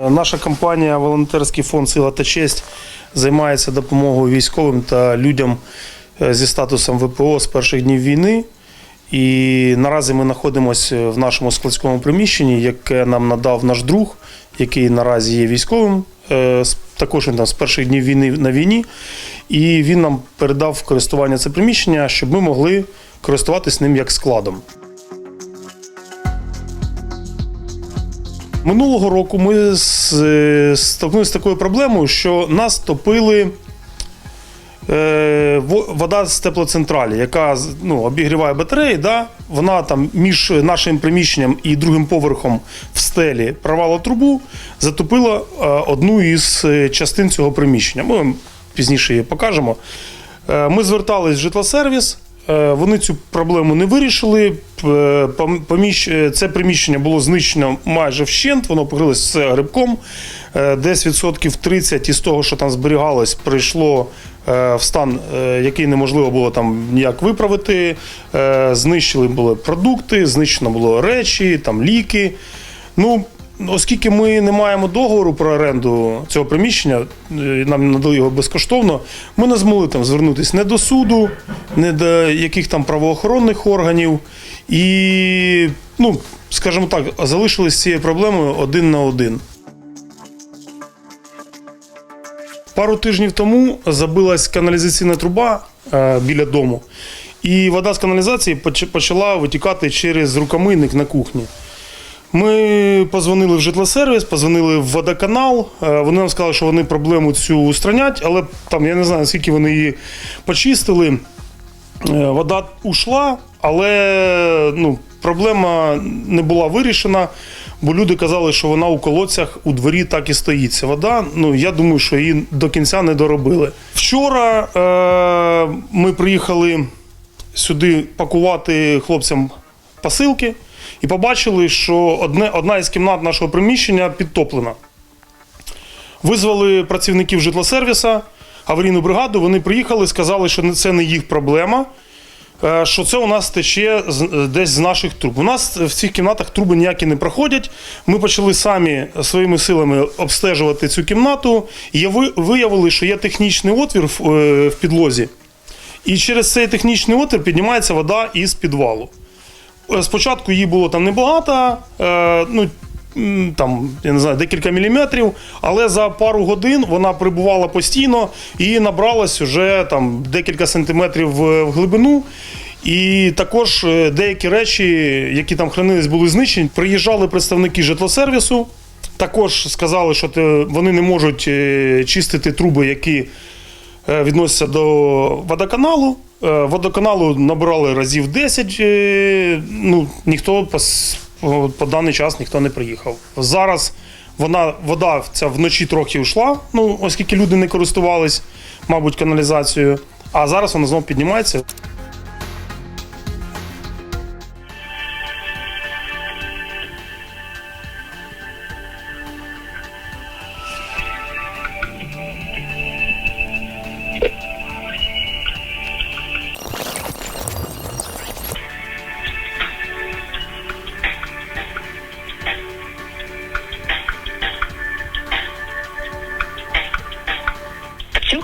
Наша компанія Волонтерський фонд Сила та честь займається допомогою військовим та людям е, зі статусом ВПО з перших днів війни. І наразі ми знаходимося в нашому складському приміщенні, яке нам надав наш друг, який наразі є військовим. е, Також він там з перших днів війни на війні. І він нам передав в користування це приміщення, щоб ми могли користуватись ним як складом. Минулого року ми е, стикнулися з такою проблемою, що нас топили е, вода з теплоцентралі, яка ну, обігріває батареї. Да? Вона там між нашим приміщенням і другим поверхом в стелі прорвала трубу, затопила е, одну із частин цього приміщення. Ми вам пізніше її покажемо. Ми звертались в житлосервіс. Е, Вони цю проблему не вирішили. Поміщ- е, Це приміщення було знищено майже вщент, воно покрилось все грибком. Е, Десь відсотків 30 із того, що там зберігалось, прийшло е, в стан, е, який неможливо було там ніяк виправити. Е, Знищили були продукти, знищено було речі, там ліки. Ну, оскільки ми не маємо договору про оренду цього приміщення, е, нам надали його безкоштовно, ми не змогли там звернутися не до суду, не до яких там правоохоронних органів. І, ну, скажімо так, залишились цією проблемою один на один. Пару тижнів тому забилась каналізаційна труба е, біля дому, і вода з каналізації почала витікати через рукомийник на кухні. Ми позвонили в житлосервіс, позвонили в водоканал. Е, Вони нам сказали, що вони проблему цю устранять, але там я не знаю, наскільки вони її почистили. Е, Вода ушла, але ну, проблема не була вирішена, бо люди казали, що вона у колодцях у дворі так і стоїть. Ця вода. Ну, я думаю, що її до кінця не доробили. Вчора е, ми приїхали сюди пакувати хлопцям посилки і побачили, що одне, одна із кімнат нашого приміщення підтоплена. Визвали працівників житлосервіса, аварійну бригаду. Вони приїхали, сказали, що це не їх проблема, е, що це у нас тече е, десь з наших труб. У нас в цих кімнатах труби ніякі не проходять. Ми почали самі своїми силами обстежувати цю кімнату. І виявили, що є технічний отвір е, в підлозі. І через цей технічний отвір піднімається вода із підвалу. Е, Спочатку її було там небагато, е, ну там, я не знаю, декілька міліметрів, але за пару годин вона прибувала постійно і набралась вже там декілька сантиметрів в глибину. І також е, деякі речі, які там хранились, були знищені. Приїжджали представники житлосервісу. Також сказали, що вони не можуть чистити труби, які відносяться до водоканалу. Е, Водоканалу набрали разів 10. е, Ну, ніхто по, по даний час ніхто не приїхав. Зараз вона, вода ця вночі трохи йшла, ну, оскільки люди не користувались, мабуть, каналізацією. А зараз вона знову піднімається.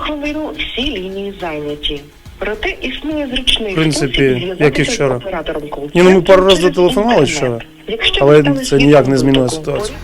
Хвилину всі лінії зайняті. Проте існує зручний В принципі, як і вчора. Ні, ну ми пару разів зателефонували вчора, але це ніяк не змінило ситуацію.